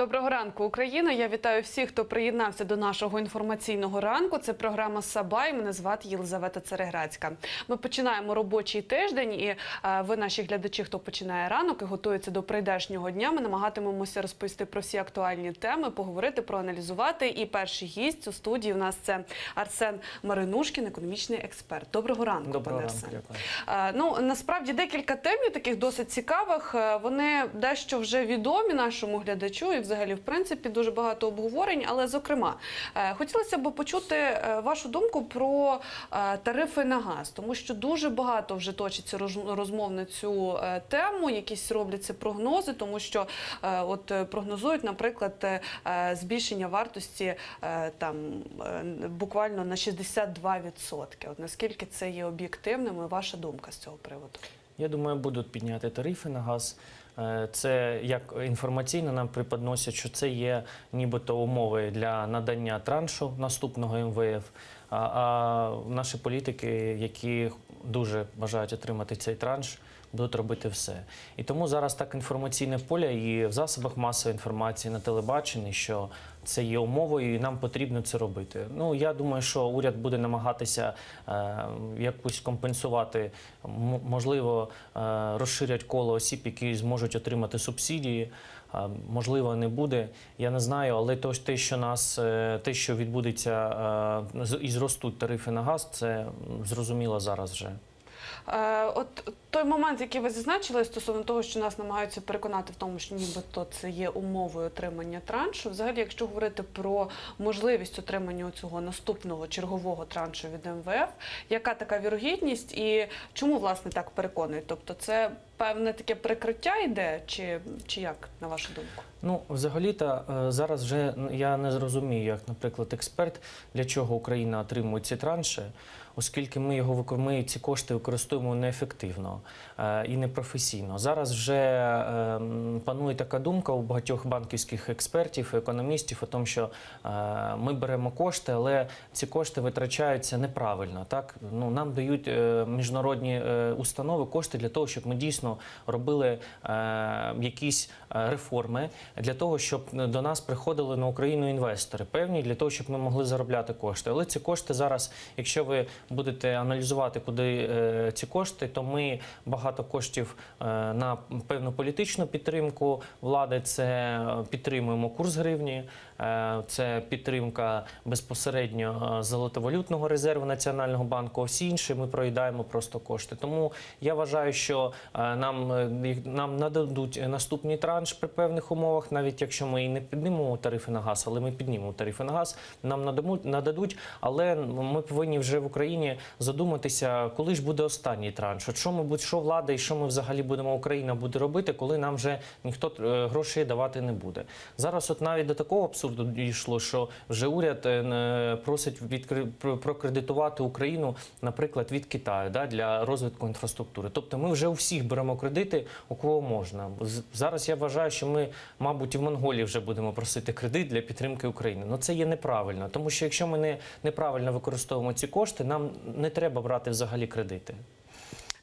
Доброго ранку, Україна. Я вітаю всіх, хто приєднався до нашого інформаційного ранку. Це програма Сабай. Мене звати Єлизавета Цереграцька. Ми починаємо робочий тиждень, і е, ви, наші глядачі, хто починає ранок і готується до прийдешнього дня. Ми намагатимемося розповісти про всі актуальні теми, поговорити, проаналізувати. І перший гість у студії у нас це Арсен Маринушкін, економічний експерт. Доброго ранку, Доброго пане Арсен. Е, Ну насправді декілька тем таких досить цікавих. Е, Вони дещо вже відомі нашому глядачу, і взагалі, в принципі, дуже багато обговорень. Але зокрема, е, хотілося б почути е, вашу думку про е, тарифи на газ, тому що дуже багато вже точиться роз- розмов на цю тему. Якісь робляться прогнози, тому що от прогнозують, наприклад, збільшення вартості там буквально на 62%. От наскільки це є об'єктивним, і ваша думка з цього приводу? Я думаю, будуть підняти тарифи на газ. Е, Це як інформаційно нам преподносять, що це є нібито умови для надання траншу наступного МВФ. А, а наші політики, які дуже бажають отримати цей транш, будуть робити все. І тому зараз так інформаційне поле і в засобах масової інформації на телебаченні, що це є умовою, і нам потрібно це робити. Ну я думаю, що уряд буде намагатися е, якось компенсувати, можливо, е, розширять коло осіб, які зможуть отримати субсидії. Е, можливо, не буде. Я не знаю, але то, те, що нас е, те, що відбудеться е, і зростуть тарифи на газ, це зрозуміло зараз вже. Е, От той момент, який ви зазначили стосовно того, що нас намагаються переконати в тому, що нібито це є умовою отримання траншу. Взагалі, якщо говорити про можливість отримання цього наступного чергового траншу від МВФ, яка така вірогідність і чому власне так переконують? Тобто, це певне таке прикриття йде, чи, чи як на вашу думку? Ну, взагалі-то е, зараз вже я не зрозумію, як, наприклад, експерт, для чого Україна отримує ці транші, оскільки ми його ми ці кошти використовуємо неефективно е, і непрофесійно. Зараз вже е, панує така думка у багатьох банківських експертів, економістів, о тому, що е, ми беремо кошти, але ці кошти витрачаються неправильно. Так ну нам дають міжнародні установи кошти для того, щоб ми дійсно робили якісь реформи для того, щоб до нас приходили на Україну інвестори, певні для того, щоб ми могли заробляти кошти. Але ці кошти зараз, якщо ви будете аналізувати, куди е, ці кошти, то ми багато коштів е, на певну політичну підтримку влади. Це е, підтримуємо курс гривні, це підтримка безпосередньо е, золотовалютного резерву Національного банку. Всі інші ми проїдаємо просто кошти. Тому я вважаю, що е, нам, е, нам нададуть наступний транш при певних умовах, навіть якщо ми і не піднімемо тарифи на газ, але ми піднімемо тарифи на газ, нам нададуть. Але ми повинні вже в Україні задуматися, коли ж буде останній транш. От що ми що влада і що ми взагалі будемо Україна буде робити, коли нам вже ніхто е, грошей давати не буде. Зараз, от навіть до такого абсурду дійшло, що вже уряд е, просить відкри... прокредитувати Україну, наприклад, від Китаю да, для розвитку інфраструктури. Тобто ми вже у всіх беремо кредити, у кого можна. Зараз я вважаю, що ми, мабуть, і в Монголії вже будемо просити кредит для підтримки України. Ну це є неправильно, тому що якщо ми не неправильно використовуємо ці кошти, нам не треба брати взагалі кредити.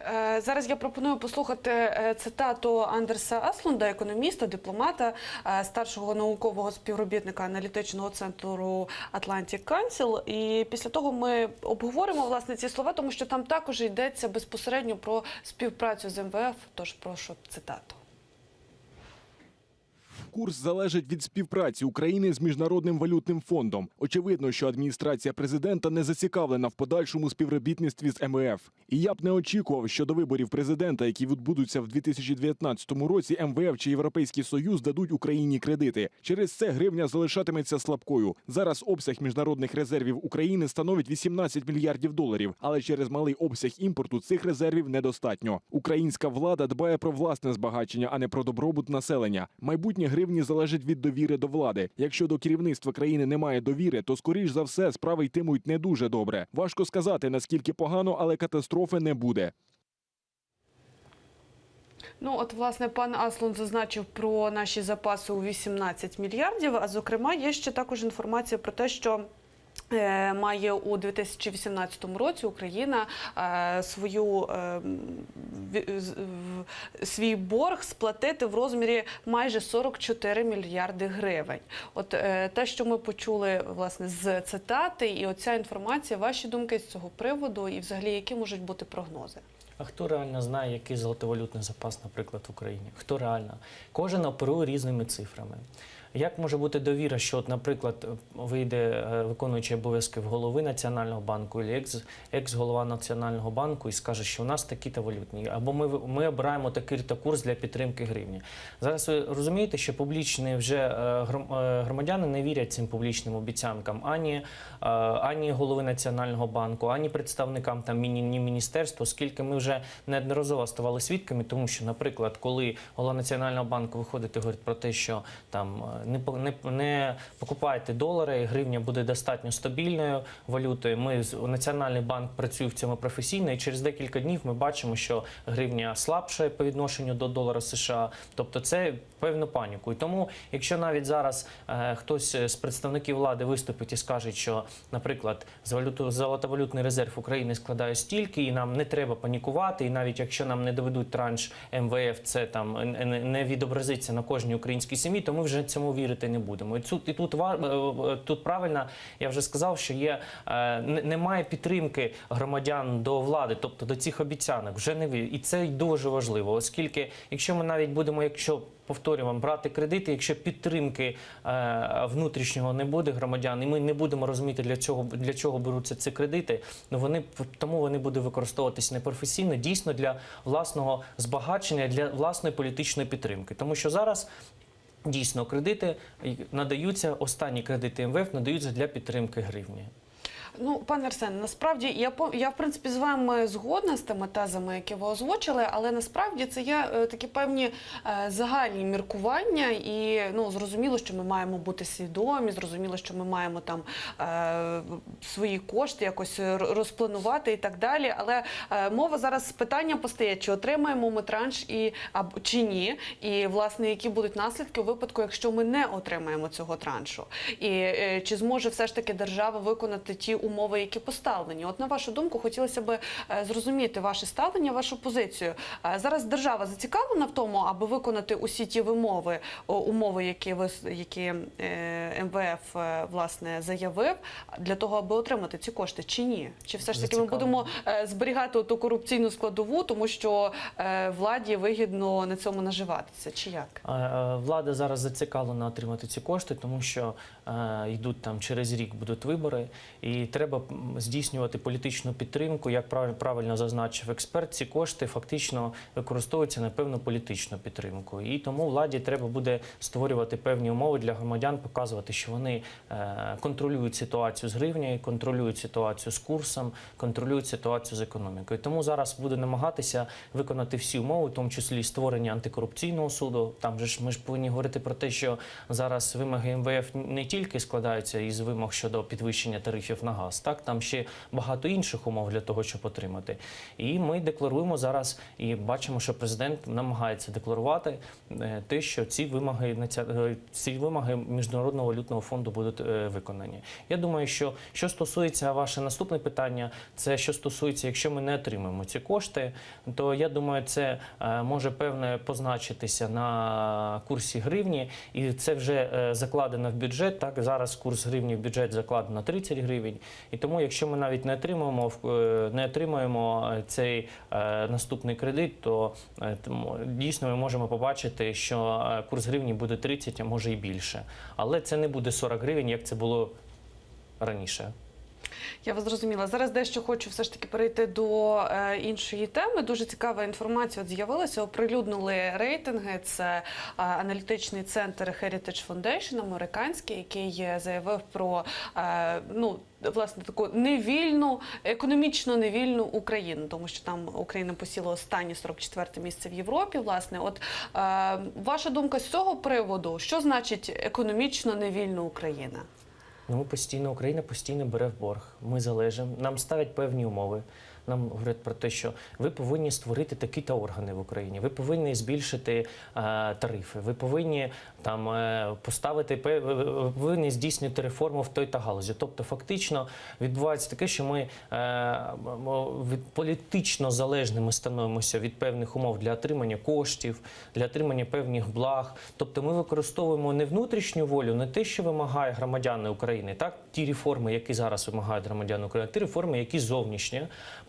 Е, Зараз я пропоную послухати е, цитату Андерса Аслунда, економіста, дипломата, е, старшого наукового співробітника аналітичного центру Atlantic Council. І після того ми обговоримо власне ці слова, тому що там також йдеться безпосередньо про співпрацю з МВФ. Тож прошу цитату. Курс залежить від співпраці України з міжнародним валютним фондом. Очевидно, що адміністрація президента не зацікавлена в подальшому співробітництві з МВФ. І я б не очікував, що до виборів президента, які відбудуться в 2019 році, МВФ чи Європейський Союз дадуть Україні кредити. Через це гривня залишатиметься слабкою. Зараз обсяг міжнародних резервів України становить 18 мільярдів доларів, але через малий обсяг імпорту цих резервів недостатньо. Українська влада дбає про власне збагачення, а не про добробут населення. Майбутнє гривні залежить від довіри до влади. Якщо до керівництва країни немає довіри, то скоріш за все справи йтимуть не дуже добре. Важко сказати наскільки погано, але катастрофи не буде. Ну, от, власне, пан Аслун зазначив про наші запаси у 18 мільярдів. А зокрема, є ще також інформація про те, що Має у 2018 році Україна е, свою е, свій борг сплатити в розмірі майже 44 мільярди гривень. От е, те, що ми почули власне з цитати, і оця інформація, ваші думки з цього приводу, і взагалі які можуть бути прогнози? А хто реально знає, який золотовалютний запас, наприклад, в Україні? Хто реально? Кожен оперує різними цифрами. Як може бути довіра, що, от, наприклад, вийде е, виконуючий обов'язки голови Національного банку, або екс, екс-голова Національного банку і скаже, що у нас такі-то валютні, або ми, ми обираємо такий-то курс для підтримки гривні. Зараз ви розумієте, що публічні вже е, е, громадяни не вірять цим публічним обіцянкам ані, ані голови Національного банку, ані представникам там міні, ні міністерства, оскільки ми вже неодноразово ставали свідками, тому що, наприклад, коли голова Національного банку виходить і говорить про те, що там не, не, не покупайте долари, гривня буде достатньо стабільною валютою. Ми Національний банк працює в цьому професійно, і через декілька днів ми бачимо, що гривня слабша по відношенню до долара США. Тобто це певну паніку. І тому, якщо навіть зараз е, хтось з представників влади виступить і скаже, що, наприклад, з валюту золотовалютний резерв України складає стільки, і нам не треба панікувати, і навіть якщо нам не доведуть транш МВФ, це там не відобразиться на кожній українській сім'ї, то ми вже цьому вірити не будемо. І тут і тут е, е, тут правильно, я вже сказав, що є е, немає підтримки громадян до влади, тобто до цих обіцянок, вже не ві- і це дуже важливо, оскільки якщо ми навіть будемо, якщо повторюємо, брати кредити, якщо підтримки внутрішнього не буде громадян, і ми не будемо розуміти для цього для чого беруться ці кредити, ну вони тому вони будуть використовуватися непрофесійно, дійсно для власного збагачення, для власної політичної підтримки, тому що зараз. Дійсно, кредити надаються, останні кредити МВФ надаються для підтримки гривні. Ну, пане Арсен, насправді я я в принципі з вами згодна з тими тезами, які ви озвучили, але насправді це є е, такі певні е, загальні міркування, і ну зрозуміло, що ми маємо бути свідомі, зрозуміло, що ми маємо там е, свої кошти якось розпланувати і так далі. Але мова зараз питання постає, чи отримаємо ми транш і або чи ні, і власне які будуть наслідки у випадку, якщо ми не отримаємо цього траншу, і чи зможе все ж таки держава виконати ті умови, які поставлені. От на вашу думку, хотілося б е, зрозуміти ваше ставлення, вашу позицію. Е, Зараз держава зацікавлена в тому, аби виконати усі ті вимови, умови, які ви які е, МВФ власне заявив, для того, аби отримати ці кошти, чи ні? Чи все ж таки ми будемо зберігати ту корупційну складову, тому що владі вигідно на цьому наживатися, чи як? Влада зараз зацікавлена отримати ці кошти, тому що йдуть там через рік будуть вибори, і треба здійснювати політичну підтримку. Як прав- правильно зазначив експерт, ці кошти фактично використовуються на певну політичну підтримку. І тому владі треба буде створювати певні умови для громадян, показувати, що вони е, контролюють ситуацію з гривнею, контролюють ситуацію з курсом, контролюють ситуацію з економікою. Тому зараз буде намагатися виконати всі умови, в тому числі створення антикорупційного суду. Там же ж ми ж повинні говорити про те, що зараз вимоги МВФ не тільки складаються із вимог щодо підвищення тарифів на газ, так там ще багато інших умов для того, щоб отримати. І ми декларуємо зараз і бачимо, що президент намагається декларувати е, те, що ці вимоги е, ці вимоги міжнародного валютного фонду будуть е, виконані. Я думаю, що що стосується ваше наступне питання, це що стосується, якщо ми не отримаємо ці кошти, то я думаю, це може певне позначитися на курсі гривні, і це вже закладено в бюджет. Так зараз курс гривні в бюджет закладено 30 гривень. І тому, якщо ми навіть не отримаємо в- е, не отримаємо е, цей е, наступний кредит, то дійсно ми можемо побачити, що курс гривні буде 30, а може і більше. Але це не буде 40 гривень, як це було раніше. Я вас зрозуміла. Зараз дещо хочу все ж таки перейти до е, іншої теми. Дуже цікава інформація з'явилася. Оприлюднили рейтинги. Це е, аналітичний центр Heritage Foundation американський, який заявив про е, ну. Власне, таку невільну, економічно невільну Україну, тому що там Україна посіла останнє 44 місце в Європі. Власне, от е, ваша думка з цього приводу, що значить економічно невільна Україна? Ну, постійно Україна постійно бере в борг. Ми залежимо. Нам ставлять певні умови. Нам говорять про те, що ви повинні створити такі-то органи в Україні, ви повинні збільшити е, тарифи, ви повинні там е, поставити ви- ви повинні здійснити реформу в той та галузі. Тобто, фактично відбувається таке, що ми е, від політично залежними становимося від певних умов для отримання коштів, для отримання певних благ. Тобто, ми використовуємо не внутрішню волю, не те, що вимагає громадяни України, так ті реформи, які зараз вимагають громадяни України, ті реформи, які зовнішні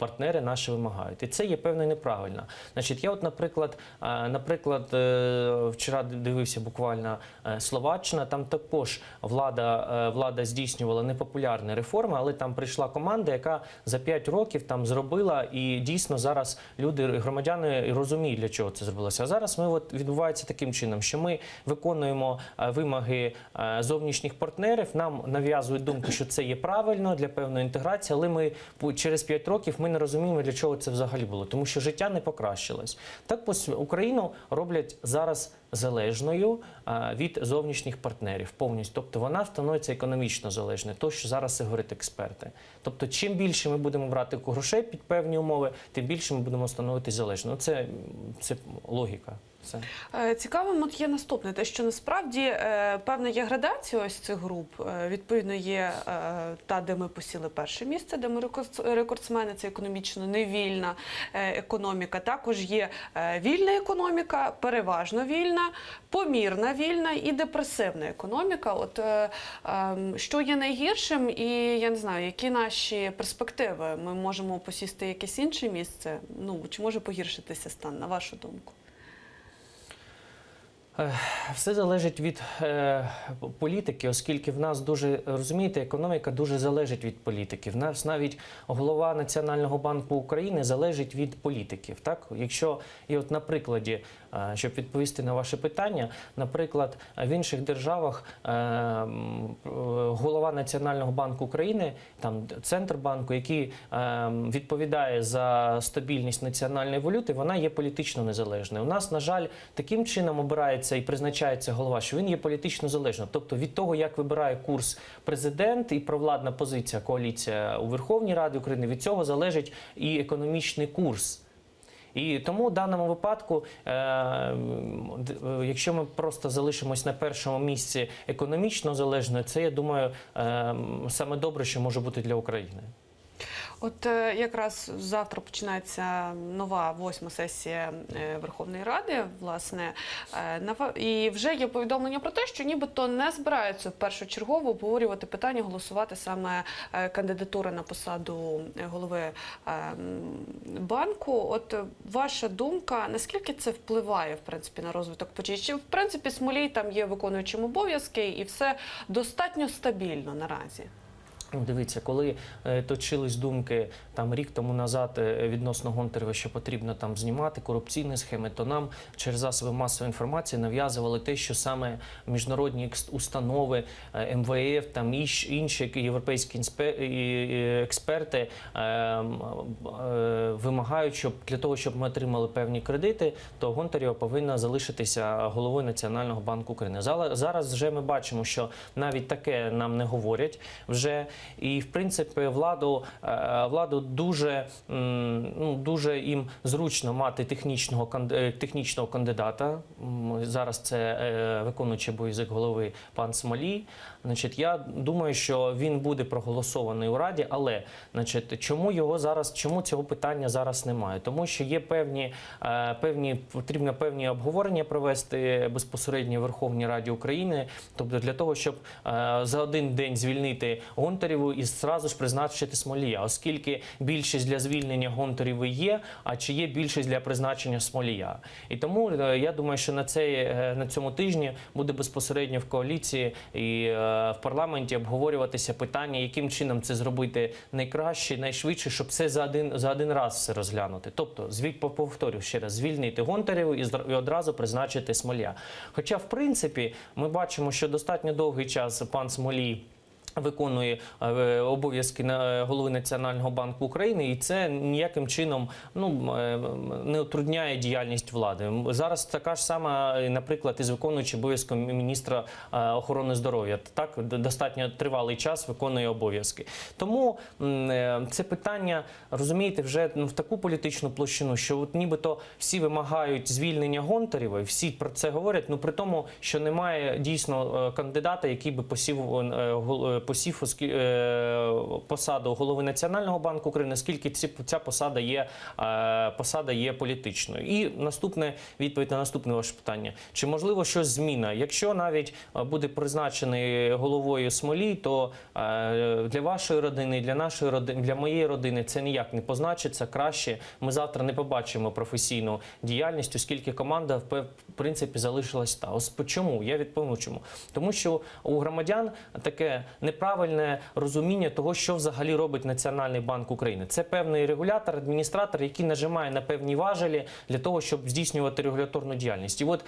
партнери наші вимагають. І це є певно неправильно. Значить, я, от, наприклад, е, наприклад, е, вчора дивився буквально е, Словаччина. Там також влада, влада здійснювала непопулярні реформи, але там прийшла команда, яка за 5 років там зробила, і дійсно зараз люди, громадяни розуміють, для чого це зробилося. А зараз ми от відбувається таким чином, що ми виконуємо вимоги зовнішніх партнерів. Нам нав'язують думку, що це є правильно для певної інтеграції, але ми через 5 років ми не розуміємо, для чого це взагалі було, тому що життя не покращилось. Так Україну роблять зараз залежною від зовнішніх партнерів повністю. Тобто вона становиться економічно залежною, то що зараз і говорять експерти. Тобто, чим більше ми будемо брати грошей під певні умови, тим більше ми будемо становитись залежною. Це, це логіка. Все. Е, Цікавим от є наступне, те, що насправді е, певна є градація ось цих груп. Е, Відповідно, є та, де ми посіли перше місце, де ми рекордс- рекордсмени, це економічно невільна економіка. Також є вільна економіка, переважно вільна, помірна вільна і депресивна економіка. От ем, що є найгіршим, і я не знаю, які наші перспективи. Ми можемо посісти якесь інше місце. Ну чи може погіршитися стан, на вашу думку? Все залежить від е, політики, оскільки в нас дуже розумієте, економіка дуже залежить від політики. В нас навіть голова Національного банку України залежить від політиків. Так, якщо і от на прикладі, щоб відповісти на ваше питання, наприклад, в інших державах е, е, голова Національного банку України, там центр банку, який е, відповідає за стабільність національної валюти, вона є політично незалежною. У нас, на жаль, таким чином обирається і призначається голова, що він є політично залежним. Тобто від того, як вибирає курс президент і провладна позиція коаліція у Верховній Раді України, від цього залежить і економічний курс. І тому в даному випадку, е, е, якщо ми просто залишимось на першому місці економічно залежно, це я думаю е, саме добре, що може бути для України. От е, якраз завтра починається нова восьма сесія е, Верховної Ради, власне, Е, і вже є повідомлення про те, що нібито не збираються першочергово обговорювати питання, голосувати саме кандидатури на посаду голови банку. От ваша думка, наскільки це впливає в принципі на розвиток подій? Чи в принципі Смолій там є виконуючим обов'язки, і все достатньо стабільно наразі? Ну, Дивіться, коли е, точились думки там рік тому назад е, відносно Гонтарева, що потрібно там знімати корупційні схеми, то нам через засоби масової інформації нав'язували те, що саме міжнародні установи, е, МВФ, там іщ- інші європейські і- і експерти е, м, е, вимагають, щоб для того, щоб ми отримали певні кредити, то Гонтарєва повинна залишитися головою Національного банку України. Зараз вже ми бачимо, що навіть таке нам не говорять вже. І в принципі, владу владу дуже ну дуже їм зручно мати технічного е, технічного кандидата. Зараз це е, виконуючий обов'язок голови пан Смолій. Значить, я думаю, що він буде проголосований у раді, але значить, чому його зараз, чому цього питання зараз немає? Тому що є певні, е, певні потрібно певні обговорення провести безпосередньо в Верховній Раді України, тобто для того, щоб е, за один день звільнити Гонтарєву і зразу ж призначити Смолія, оскільки більшість для звільнення Гонтарєвої є, а чи є більшість для призначення Смолія? І тому е, я думаю, що на цей на цьому тижні буде безпосередньо в коаліції і в парламенті обговорюватися питання, яким чином це зробити найкраще, найшвидше, щоб все за один за один раз все розглянути. Тобто, звіль повторю ще раз, звільнити Гонтарєву і одразу призначити Смолія. Хоча, в принципі, ми бачимо, що достатньо довгий час пан Смолій. Виконує е, обов'язки е, голови Національного банку України, і це ніяким чином ну е, не утрудняє діяльність влади. Зараз така ж сама, наприклад, із виконуючим обов'язком міністра охорони здоров'я. Так достатньо тривалий час виконує обов'язки. Тому це питання розумієте вже ну, в таку політичну площину, що от нібито всі вимагають звільнення Гонтарєва, всі про це говорять. Ну при тому, що немає дійсно кандидата, який би посів посів е, посаду голови Національного банку України, оскільки ці ця посада є е, посада є політичною. І наступне відповідь на наступне ваше питання: чи можливо щось зміна? Якщо навіть е, буде призначений головою Смолій, то для вашої родини, для нашої родини, для моєї родини це ніяк не позначиться краще. Ми завтра не побачимо професійну діяльність, оскільки команда в принципі залишилась та. Ось чому я відповім чому, тому що у громадян таке неправильне розуміння того, що взагалі робить Національний банк України. Це певний регулятор, адміністратор, який нажимає на певні важелі для того, щоб здійснювати регуляторну діяльність. І от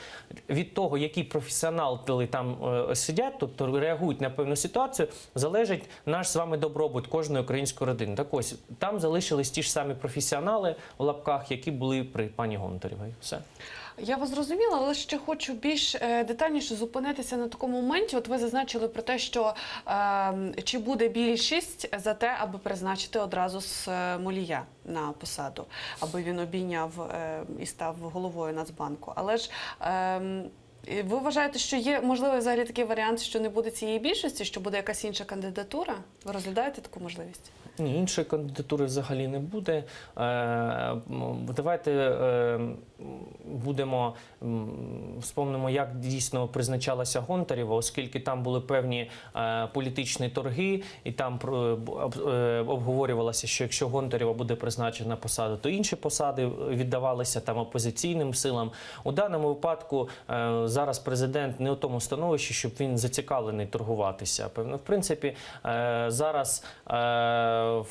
від того, який професіонал там е, сидять, тобто реагують на певну ситуацію, залежить наш з вами добробут кожної української родини. Так ось там залишились ті ж самі професіонали в лапках, які були при пані Гонтарєвій. Все. Я вас зрозуміла, але ще хочу більш е, детальніше зупинитися на такому моменті. От ви зазначили про те, що е, чи буде більшість за те, аби призначити одразу з е, Молія на посаду, аби він обійняв е, і став головою Нацбанку. Але ж е, ви вважаєте, що є можливий взагалі такий варіант, що не буде цієї більшості, що буде якась інша кандидатура? Ви розглядаєте таку можливість? Ні, іншої кандидатури взагалі не буде. Е, Давайте е, будемо м, вспомнимо, як дійсно призначалася Гонтарєва, оскільки там були певні е, політичні торги, і там обговорювалося, що якщо Гонтарєва буде призначена на посаду, то інші посади віддавалися там опозиційним силам. У даному випадку е, зараз президент не у тому становищі, щоб він зацікавлений торгуватися. Певно, в принципі, е, зараз, е,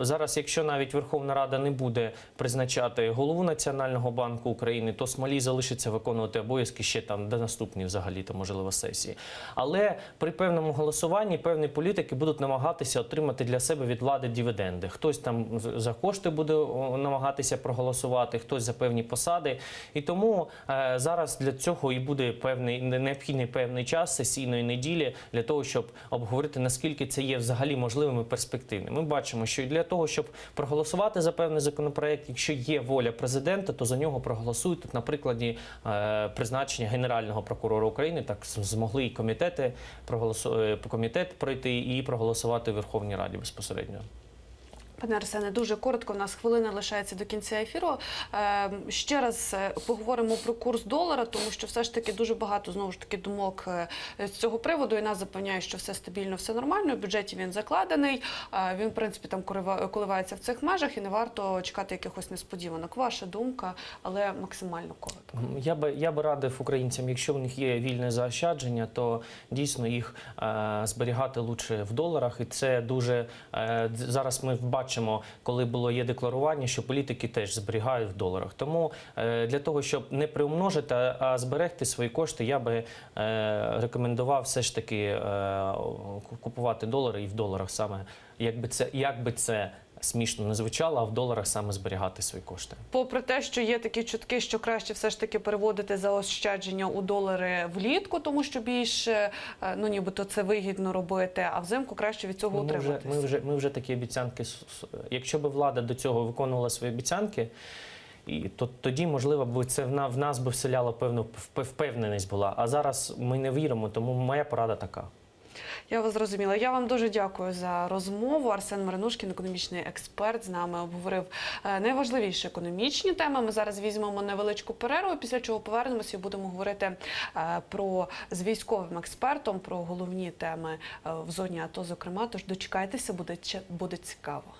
зараз, якщо навіть Верховна Рада не буде призначати голову Національного банку України, то Смолій залишиться виконувати обов'язки ще там до наступної взагалі то можливо сесії. Але при певному голосуванні певні політики будуть намагатися отримати для себе від влади дивіденди. Хтось там за кошти буде намагатися проголосувати, хтось за певні посади. І тому е, зараз для цього і буде певний необхідний певний час сесійної неділі для того, щоб обговорити наскільки це є взагалі можливим і перспективним. Ми бачимо, що і для того, щоб проголосувати за певний законопроект, якщо є воля президента, то за нього проголосують. Тут на прикладі е, призначення генерального прокурора України так змогли і комітети проголосу... е, комітет пройти і проголосувати в Верховній Раді безпосередньо. Пане Арсене, дуже коротко. У нас хвилина лишається до кінця ефіру. Е, ще раз е, поговоримо про курс долара, тому що все ж таки дуже багато знову ж таки думок е, з цього приводу. І нас запевняють, що все стабільно, все нормально. В бюджеті він закладений. Він, в принципі, там коливається в цих межах, і не варто чекати якихось несподіванок. Ваша думка, але максимально коротко. Я би я би радив українцям, якщо в них є вільне заощадження, то дійсно їх е, зберігати лучше в доларах. І це дуже е, зараз. Ми бачимо, коли було є декларування, що політики теж зберігають в доларах. Тому е, для того, щоб не приумножити, а- а зберегти свої кошти, я би е, рекомендував все ж таки е, купувати долари і в доларах саме, якби це якби це смішно не звучало, а в доларах саме зберігати свої кошти. Попри те, що є такі чутки, що краще все ж таки переводити заощадження у долари влітку, тому що більше е, ну нібито це вигідно робити, а взимку краще від цього Ну, утриматися. ми, вже, ми вже такі обіцянки. Якщо б влада до цього виконувала свої обіцянки, і то тоді, можливо, б це в, на, в нас би вселяло певну вп- впевненість була. А зараз ми не віримо, тому моя порада така. Я вас зрозуміла. Я вам дуже дякую за розмову. Арсен Маринушкін, економічний експерт, з нами обговорив е, найважливіші економічні теми. Ми зараз візьмемо невеличку перерву, після чого повернемося і будемо говорити е, про з військовим експертом про головні теми е, в зоні АТО. Зокрема, тож дочекайтеся, буде, буде цікаво.